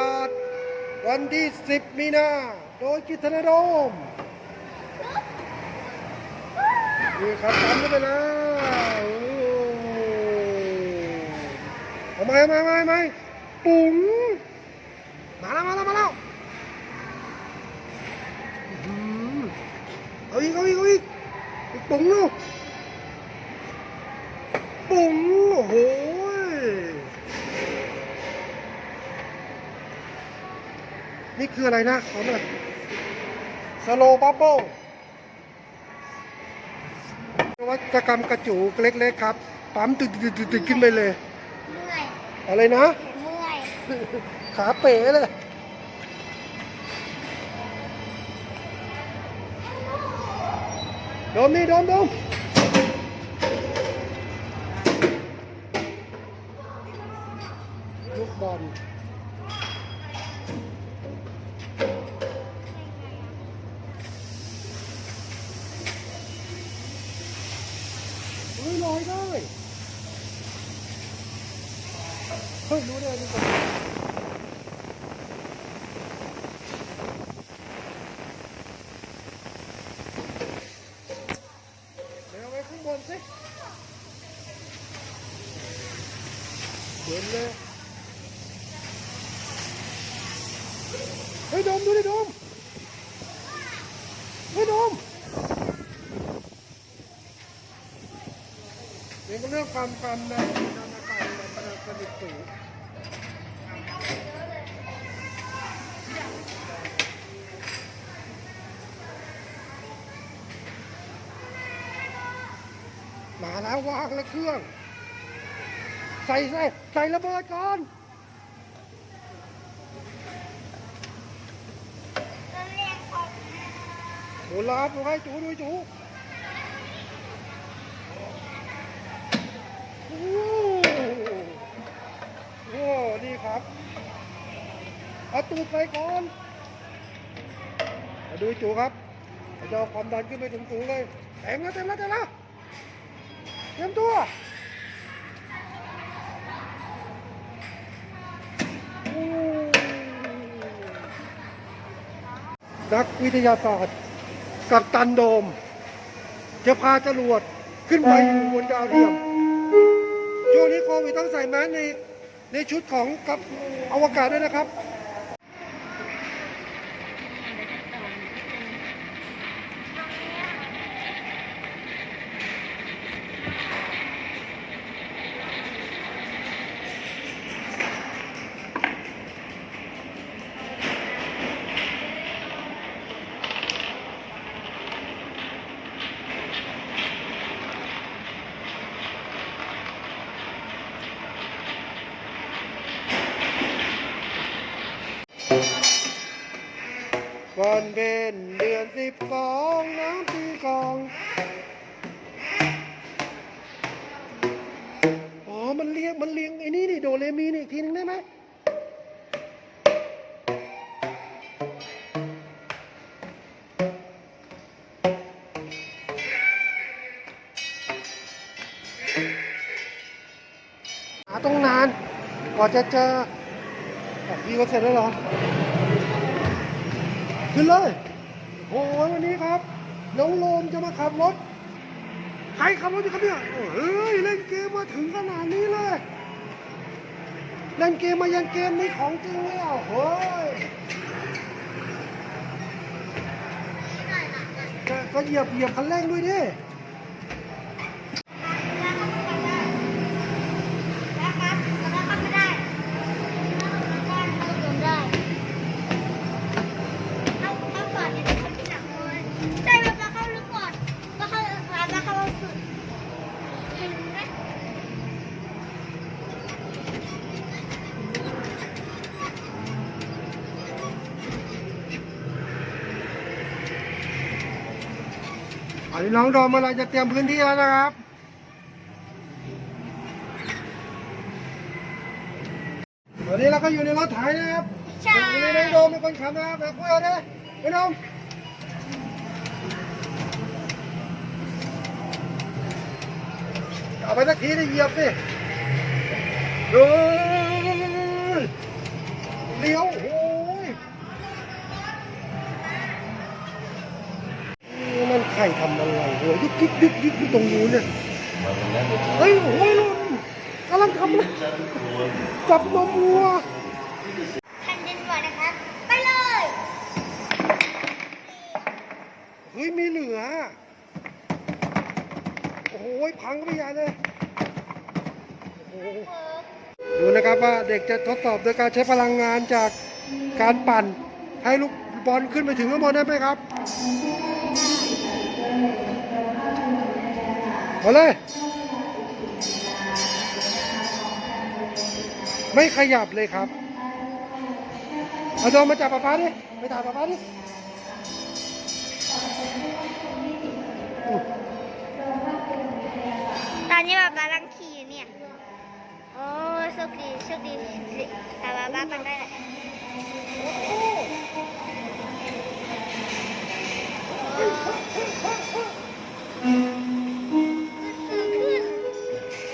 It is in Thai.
าสตร์วันที่ 10 มีนา โดยกิตนาโดมนี่ครับทำกันไปแล้วโอ้เอาไหมเอาไหมเอาไหมาปุ๋งมาแล้วมาแล้วมาแล้วอืออเอาอีกเอาอีกเอาอีกอีกปุ๋งลูกปุ๋งโอ้โห นี่คืออะไรนะขอหน่อยสโลบับเบิ้ลนวัตกรรมกระจูเล็กๆครับ ปั๊มตึดๆๆๆขึ้นไปเลย เมื่อยอะไรนะ เมื่อยขาเป๋เลย โดมนี่โดมโดมลูกบอล ฮ้ยลอยได้เฮ้ยรู้ได้ไงนี่ก่อนเดี๋ยวเอาไว้ข้างบนสิเห็นเลยเฮ้ยดมดูดิดมเฮ้ยดม รื่องความความในนานาการในประสนิทสูงมาแล้ววางแล้วเครื่อง ใส่ใส่ใส่ระเบิดก่อนก็เรียกของโหลาบดูให้จูดูจู ตูดไปก่อนมาดูให้จูครับจะเอาความดันขึ้นไปถึงสูงเลยเต็มแล้วเต็มแล้วเต็มแล้วเตรียมตัวโอ้นักวิทยาศาสตร์กับตันโดม จะพาจรวดขึ้นไปอยู่บนดาวเทียมช่วงนี้โควิดต้องใส่แมสในในชุดของกับอวกาศด้วยนะครับ วันเป็นเดือนสิบสองน้ำตีกองอ๋อ มันเรียง มันเรียงไอ้นี่นี่โดเรมีนี่อีกทีนึงได้ไหมหาต้องนาน กว่าจะเจออะพี่ก็เสร็จแล้วเหรอ ขึ้นเลย โอ้ยวันนี้ครับน้องโลมจะมาขับรถ ใครขับรถอยู่ครับเนี่ยเฮ้ยเล่นเกมมาถึงขนาดนี้เลย เล่นเกมมายันเกมนี้ของจริงแล้วเฮ้ยก็ก็เหยียบเหยียบคันเร่งด้วยดิ อันนี้น้องโดมอะไรจะเตรียมพื้นที่แล้วนะครับ ตอนนี้เราก็อยู่ในรถไถนะครับใช่อยู่ในน้องโดมเป็นคนขับนะครับแบบเพื่อนนะไอ้น้องเอาไปสักทีได้เหยียบสิดูเลี้ยวโอ้ ทำอะไรโอ้ยยุกยิกยุกยิกอยู่ตรงนู้นเนี่ยเฮ้ยโอ้ยลุนกำลังทำอะไรจับนมวัวแผ่นดินไหวนะครับไปเลยเฮ้ยมีเหลือโอ้โหพังก็ไม่ใหญ่เลยโอ้โหเวิร์กดูนะครับว่าเด็กจะทดสอบโดยการใช้พลังงานจากการปั่นให้ลูกบอลขึ้นไปถึงข้างบนได้ไหมครับ เอาเลย ไม่ขยับเลยครับเอาโดนมาจับป๊าป๊าดิไปถ่ายป๊าป๊าดิตอนนี้แบบกำลังขี่อยู่เนี่ย โอ้โชคดีโชคดีตาบ้าบ้าปัง